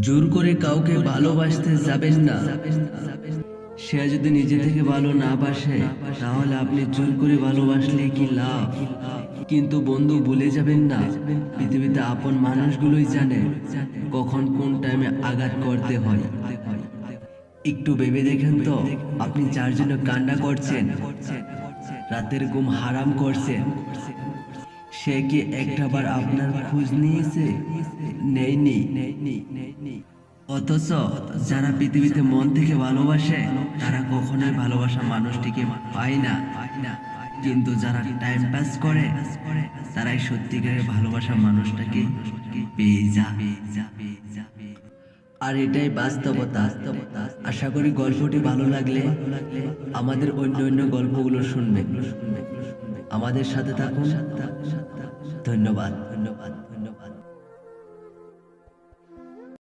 জোর করে কাউকে ভালোবাসতে যাবেন না। সে যদি নিজে থেকে ভালো না বাসে, তাহলে আপনি জোর করে ভালোবাসলে কি লাভ? কিন্তু বন্ধু, ভুলে যাবেন না। পৃথিবীতে আপন মানুষগুলোই জানে কখন কোন টাইমে আঘাত করতে হয়। একটু ভেবে দেখেন তো, আপনি যার জন্য কান্না করছেন, রাতের ঘুম হারাম করছেন। সে কি একটাবার আপনার খোঁজ নিয়েছে? নেয়নি অথচ যারা পৃথিবীতে মন থেকে ভালোবাসে, তারা কখনোই ভালোবাসা মানুষটিকে পায় না। কিন্তু যারা টাইম পাস করে, তারাই সত্যিকারের ভালোবাসা মানুষটাকে পেয়ে যাবে আর এটাই বাস্তবতা। আশা করি গল্পটি ভালো লাগলে আমাদের অন্য অন্য গল্পগুলো শুনবে আমাদের সাথে থাকুন। ধন্যবাদ। ধন্যবাদ। ধন্যবাদ।